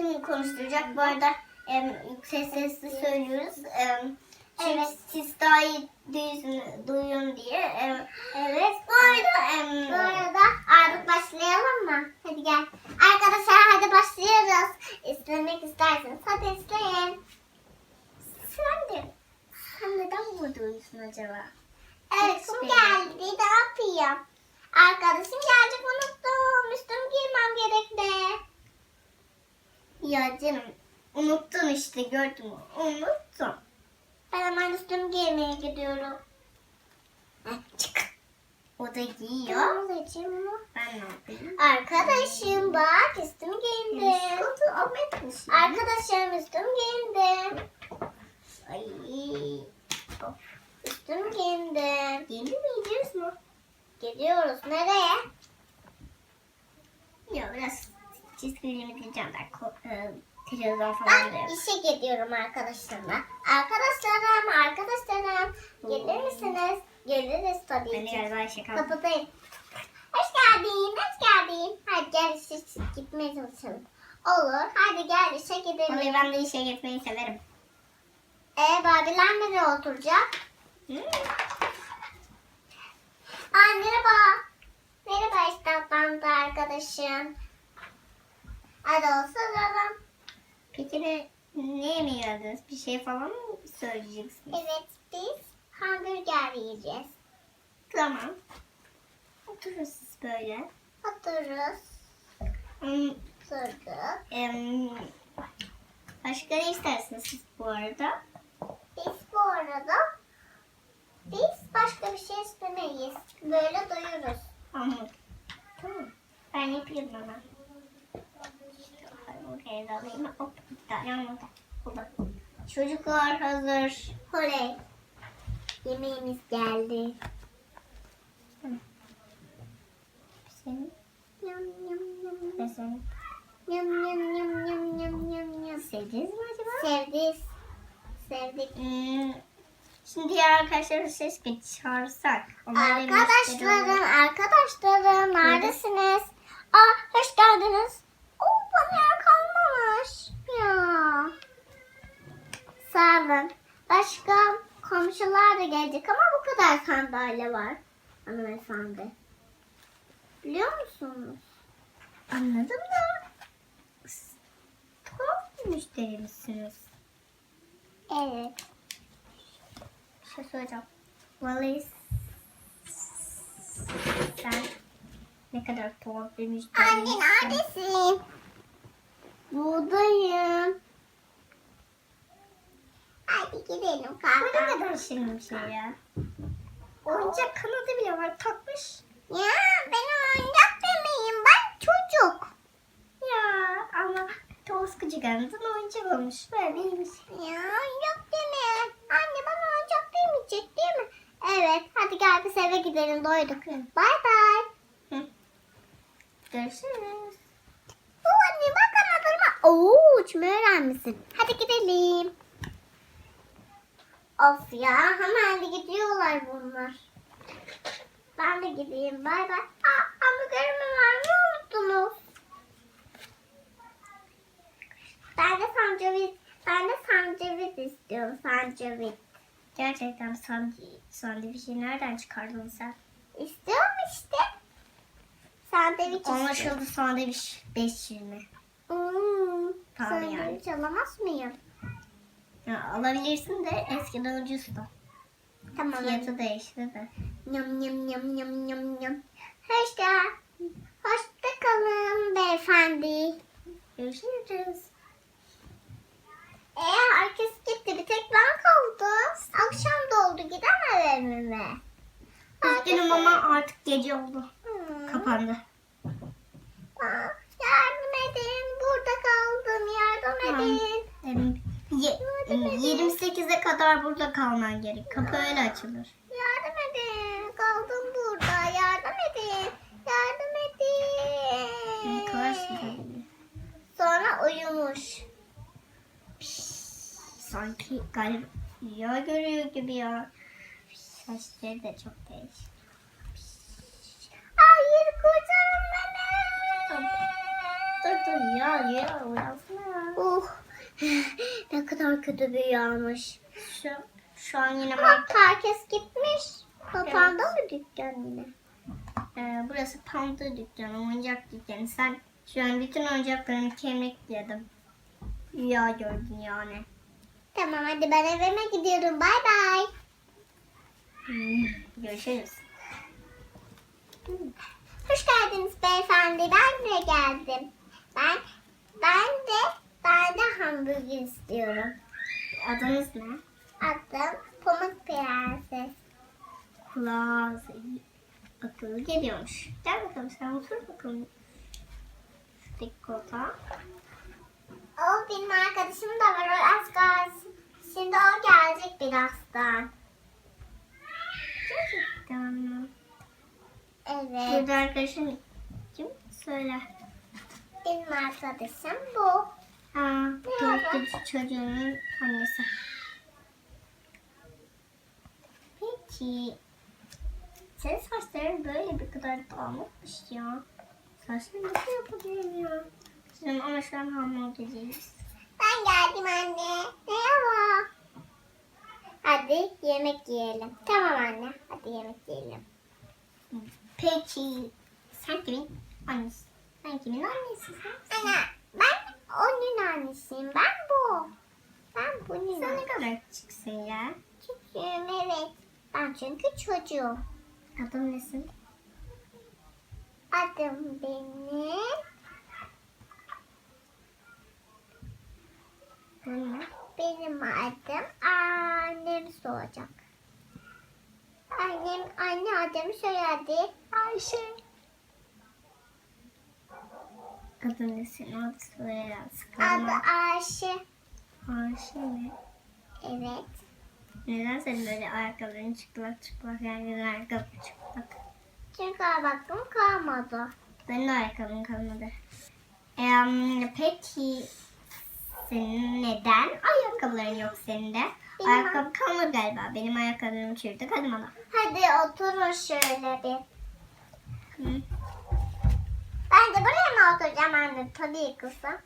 kim konuşturacak. Bu arada em, yüksek sesli söylüyoruz. Çünkü Evet. siz daha iyi duyun, duyun diye. Em, Evet. bu arada em, Bu arada artık başlayalım mı? Hadi gel. Arkadaşlar hadi başlıyoruz. İzlemek isterseniz hadi izleyin. sen de sen neden burada uyuyorsun acaba? Evet kum geldi. Ne yapayım? Arkadaşım gelecek unuttum. Üstümü giymem gerekli. Ya canım unuttun işte gördün mü? Unuttun. Ben hemen üstümü giymeye gidiyorum. Heh, Çık. O da giyiyor. Ablacığım bunu. Ben ne yapayım? Arkadaşım bak üstümü giyindim. Şurada Ahmet misin? Arkadaşım üstümü giyindim. Ay. Üstümü giyindim. Yeni mi gidiyoruz mu? Gidiyoruz. Nereye? Ya biraz ben. Ko- e, televizyon falan Ben yok. işe gidiyorum arkadaşlarımla. Arkadaşlarım, arkadaşlarım. Gelir misiniz? Geliriz tabii Ben ki. galiba işe kaldım. Kapıdayım. Hoş geldin, hoş geldin. Hadi gel işe gitmeye çalışalım. Olur, hadi gel işe gidelim. Vallahi ben de işe gitmeyi severim. Ee, Babiler nereye oturacak? Hmm. Aa, merhaba. Merhaba de arkadaşım. Hadi oturalım. Peki ne, ne yemeği aradınız? Bir şey falan mı söyleyeceksiniz? Evet, biz hamburger yiyeceğiz. Tamam. Oturun siz böyle. Otururuz. Hmm, Oturduk. em, başka ne istersiniz siz bu arada? Biz bu arada biz başka bir şey istemeyiz. Böyle doyuruz. Anladım. Tamam. Ben yapayım hemen. Alayım. Hop. Anladım. Burada. Çocuklar hazır. Oley. Yemeğimiz geldi. Senin Yum yum yum. ve senin. Sevdiniz mi acaba? Sevdik. Sevdik. Hmm, Şimdi diğer arkadaşları ses çağırsak. Arkadaşlarım, arkadaşlarım neredesiniz? Aa, hoş geldiniz. Oo, bana yer kalmamış. Ya. Sağ olun. Başka komşular da gelecek ama bu kadar sandalye var. Hanımefendi. Biliyor musunuz? Anladım da. Tuhaf bir müşteri misiniz? Evet. Bir şey söyleyeceğim. Vallahi sen ne kadar tuhaf bir müşteri Anne neredesin? Buradayım. Hadi gidelim Bu ne kanka. kadar şirin bir şey ya. Oyuncak kanadı bile var takmış. Ya ben oyuncak demeyeyim ben çocuk. Ya ama toz küçükken oyuncak olmuş. Böyle iyiymiş. Ya yok deme. Anne bana oyuncak demeyecek değil mi? Evet hadi gel biz eve gidelim doyduk. Bay bay. Görüşürüz. Oo anne bak anadırma. Oo uçmayı öğrenmişsin. Hadi gidelim. Of ya hemen de gidiyorlar bunlar. Ben de gideyim bay bay. Aa hamburgerimi vermeyi unuttunuz. Ben de sancavit, ben de sancavit istiyorum sancavit. Gerçekten sandviç, sandviçi nereden çıkardın sen? İstiyorum işte. Sandviç. Anlaşıldı sandviç 520. Hmm, Pahalı yani. sandviç alamaz mıyım? Ya, alabilirsin de eskiden ucuzdu. Tamam. Fiyatı değişti de. Yum yum yum yum yum yum. Hoş gel. Hoşça kalın beyefendi. Görüşürüz. Ee, herkes gitti. Bir tek ben kaldım. Akşam da oldu. Gidemem evime. Üzgünüm ama artık gece oldu. Hmm. Kapandı. Aa, Yardım edin. Burada kaldım. Yardım Tamam. edin. Em, 28'e kadar burada kalman gerek. Kapı öyle açılır. Yardım edin. Kaldım burada. Yardım edin. Yardım edin. Sonra uyumuş. Sanki galiba rüya görüyor gibi ya. Saçları da çok değişik. Kötü bir rüyamış. Şu, şu an yine Bak herkes gitmiş. Kapandı mı dükkan yine? e, burası panda dükkanı, oyuncak dükkanı. Sen şu an bütün oyuncaklarını kemikledim. Rüya gördün yani. Tamam hadi ben evime gidiyorum. Bay bay. Hmm, görüşürüz. Hoş geldiniz beyefendi. Ben de geldim. Ben ben de ben de hamburger istiyorum. Adınız ne? Adım Pamuk Prenses. Kulağı akıllı geliyormuş. Gel bakalım sen otur bakalım. Şuradaki koltuğa. O benim arkadaşım da var. O az kalsın. Şimdi o gelecek birazdan. Gerçekten mi? Evet. Burada arkadaşın kim? Söyle. Benim arkadaşım bu. Ha, çocuğunun annesi. Peki. Senin saçların böyle bir kadar dağınıkmış ya. Saçları nasıl yapabiliyor? Bizim ama şu an hamburgerciyiz. Ben geldim anne. Merhaba. Hadi yemek yiyelim. Tamam anne. Hadi yemek yiyelim. Peki. Sen kimin annesi? Sen kimin annesisin? Anne ben onun annesiyim. Ben bu. Ben bunun Sen ne kadar küçüksün ya? Küçüğüm evet. Ben çünkü çocuğum. Adın nesin? Adım benim. Bu ne? Benim adım annem soracak. Annem anne adımı söyledi. Ayşe. Adın nesin? Adı söyle. Adı Sıkılma. Ayşe. Ayşe mi? Evet. Neden senin böyle ayakkabıların çıplak çıplak yani ayakkabı çıplak? Çünkü baktım kalmadı. Benim de ayakkabım kalmadı. Eee peki senin neden ayakkabıların yok senin de? Ayakkabı kalmadı galiba. Benim ayakkabılarımı çürüdük. Hadi bana. Hadi oturun şöyle bir. Ben de buraya mı oturacağım anne? Tabii kızım.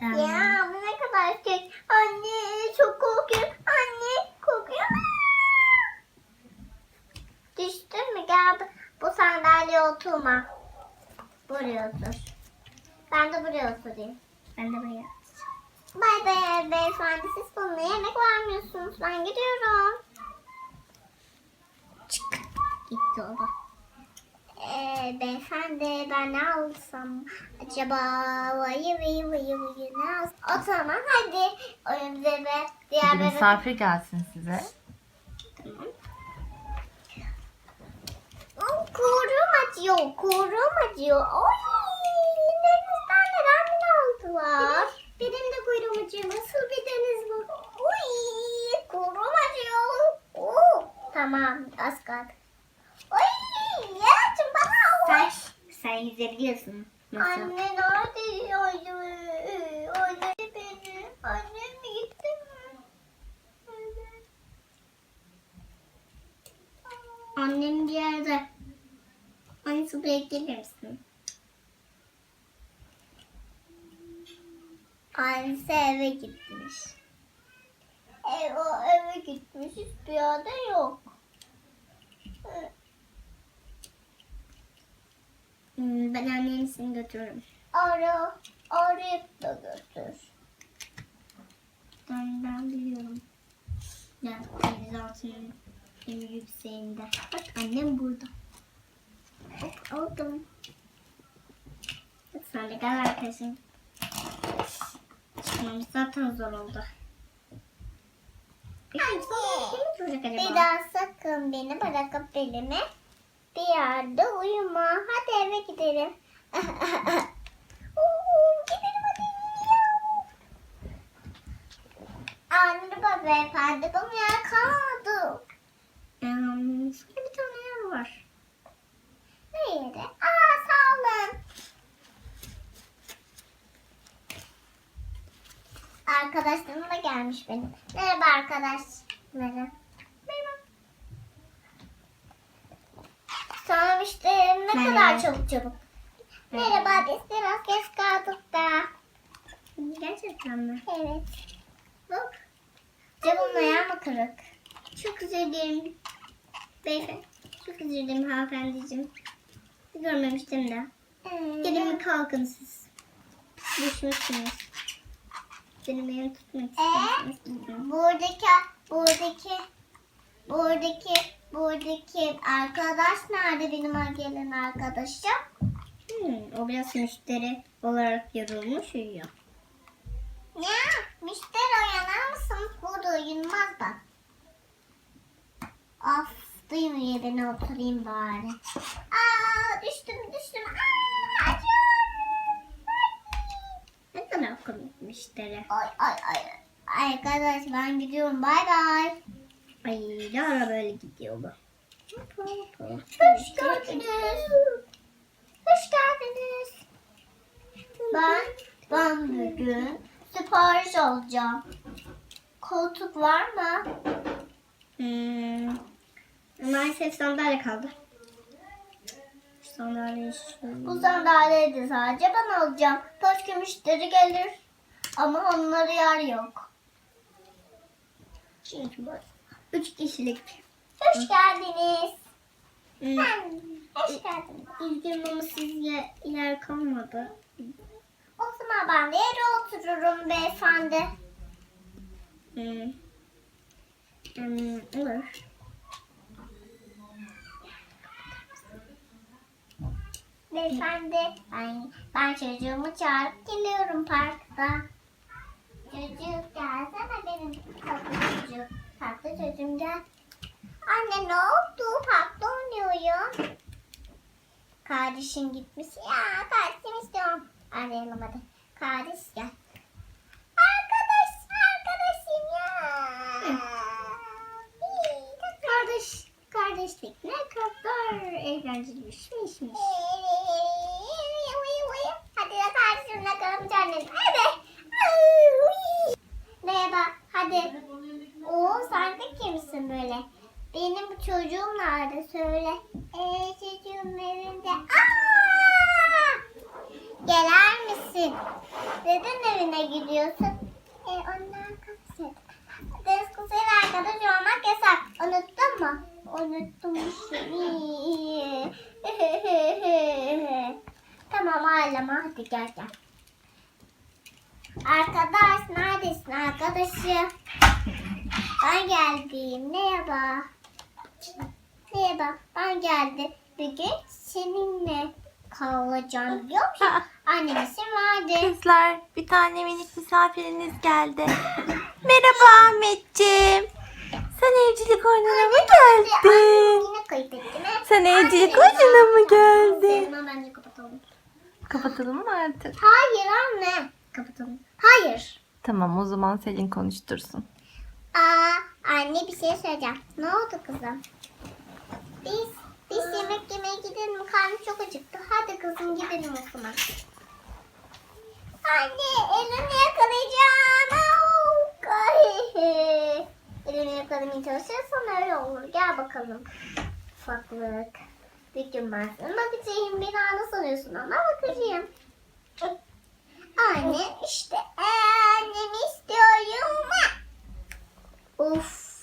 Tamam. Ya bu ne kadar kötü. Anne çok korkuyorum. Anne korkuyorum. Düştün mü? Gel bu- sandalyeye oturma. Buraya otur. Ben de buraya oturayım. Ben de buraya. Bay bay beyefendi siz bana yemek vermiyorsunuz. Ben gidiyorum. Çık. Gitti o da. Ee, beyefendi ben ne alsam acaba vayı vayı vayı vayı ne alsam? O zaman hadi oyun bebe diğer Hadi bebe. misafir gelsin size. Tamam. Ay, Kuyruğum acıyor, kuyruğum acıyor. Oy, denizden neden beni aldılar? Benim de kuyruğum acıyor. Nasıl bir deniz bu? Oy, kuyruğum acıyor. Oo, tamam, az kaldı. Sen, sen yüzebiliyorsun. Anne nerede? Anne, anne beni. Annem gitti mi? Annem bir yerde. Annesi buraya gelir misin? Annesi eve gitmiş. Ev, o eve gitmiş. Hiçbir yerde yok. Hmm, Ben annemsini götürürüm. Ara, arayıp da götür. Ben, ben biliyorum. Ya denizaltının en yükseğinde. Bak annem burada. Hop aldım. Bak sen de gel arkadaşım. Çıkmamız zaten zor oldu. Duracak acaba? Bir daha sakın beni bırakıp elimi bir yerde uyuma. Hadi eve gidelim. Oo, gidelim hadi. Anne baba beyefendi bu yer. Um, şurada bir tane yer var. Nerede? Aa sağ olun. Arkadaşlarım da gelmiş benim. Merhaba arkadaşlarım. Merhaba. Tamam işte ne Merhaba. kadar çabuk çabuk. Merhaba biz biraz geç kaldık da. Gerçekten mi? Evet. Bak. Camın ayağı mı kırık? Çok özür dilerim. Beyefendi. Çok özür dilerim hanımefendiciğim. Görmemiştim de. Ee, Gelin mi kalkın siz. Düşmüşsünüz. Benim elimi tutmak Ee? istiyorsunuz. buradaki, buradaki, buradaki, buradaki arkadaş nerede benim gelen arkadaşım? Hmm, o biraz müşteri olarak yorulmuş uyuyor. Ne? Müşteri uyanır mısın? Burada uyunmaz bak. Of duymuyor beni oturayım bari. Aa düştüm düştüm. Aa acıyorum. Ne kadar komik müşteri. Ay ay ay. Arkadaş ben gidiyorum bay bay. Ay ne ara böyle gidiyor bu. Hoş geldiniz. Hoş geldiniz. Ben, ben bugün sipariş alacağım. Koltuk var mı? Hmm, maalesef sandalye kaldı. Sandalye. Bu sandalyeyi de sadece ben alacağım. Başka müşteri gelir. Ama onlara yer yok. Çünkü üç kişilik. Hoş geldiniz. Hmm, Ben, hoş geldiniz. İlgim ama sizce yer kalmadı. O zaman ben de yere otururum beyefendi. Hmm. Hmm, olur. Beyefendi ben, ben çocuğumu çağırıp geliyorum parkta. Çocuk gelsene benim tatlı çocuk. Tatlı çocuğum gel. Anne ne oldu? Parkta oynuyorum. Kardeşin gitmiş. Ya kardeşim istiyorum. Arayalım hadi. Kardeş gel. Arkadaş, arkadaşım ya. İyi, Kardeş, kardeşlik ne kadar eğlenceli bir şeymiş. Hadi ya kardeşimle kalalım canım. Hadi. Merhaba. Hadi. Oo sen de kimsin böyle? Benim çocuğum nerede söyle. Ee, çocuğum evinde. Aa! Gelir misin? Neden evine gidiyorsun? Ee, onlar arkadaş. Deniz kızıyla arkadaş olmak yasak. Unuttun mu? Unuttum seni. Tamam ağlama hadi gel gel. Arkadaş neredesin arkadaşım? Ben geldim. Merhaba. Merhaba. Ben geldim. Bugün seninle kalacağım biliyor musun? Annem izin verdi. Kızlar bir tane minik misafiriniz geldi. Merhaba Ahmetciğim. Sen evcilik oyununa mı geldin? Sen evcilik oyununa mı geldin? Kapatalım. Mı artık? Hayır anne. Kapatalım. Hayır. Tamam o zaman Selin konuştursun. Aa, anne bir şey söyleyeceğim. Ne oldu kızım? Biz biz yemek yemeye gidelim? Karnım çok acıktı. Hadi kızım gidelim o zaman. Anne elini yakalayacağım. Au. Elini yakalamaya çalışırsan öyle olur. Gel bakalım. Ufaklık. Bir gün ben sana bakacağım. Beni ana sanıyorsun ama bakacağım. Anne işte annemi istiyorum. Of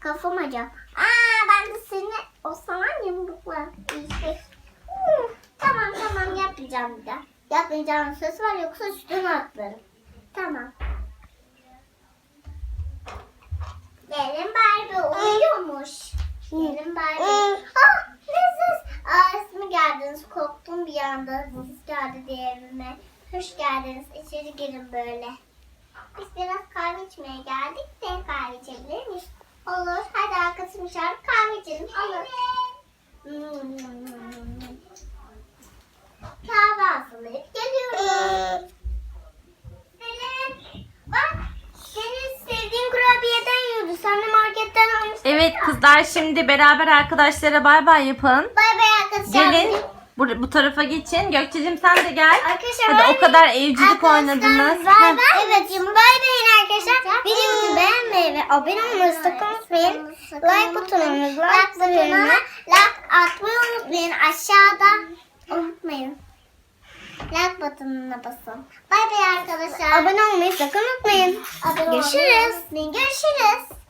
kafam acıyor. Aa ben de seni o zaman yumrukla işte. Uf, tamam tamam yapmayacağım bir daha. Yapmayacağım söz var yoksa üstüne atlarım. Tamam. Gelin Barbie uyuyormuş. Gelin Barbie. Ah Mrs. Aa siz mi geldiniz? Korktum bir anda. Siz geldi diye evime. Hoş geldiniz. İçeri girin böyle. Biz biraz kahve içmeye geldik de kahve içebilir miyiz? Olur. Hadi arkadaşım çağırıp kahve içelim. Olur. Kahve hazırlayıp geliyorum. Bak. Senin sevdiğin kurabiyeden yiyordu. Sen de marketten almıştın. Evet ya. kızlar şimdi beraber arkadaşlara bay bay yapın. Bay bay arkadaşlar. Gelin bu, bu tarafa geçin. Gökçe'cim sen de gel. Arkadaşlar Hadi o kadar evcilik oynadınız. Bay Heh. bay. Evet bay bayın arkadaşlar. Videomuzu beğenmeyi ve abone olmayı sakın unutmayın. Like butonuna like butonuna like atmayı unutmayın aşağıda. Unutmayın. like butonuna basın. Bay bay arkadaşlar. Abone olmayı sakın unutmayın. Abone Görüşürüz. Görüşürüz.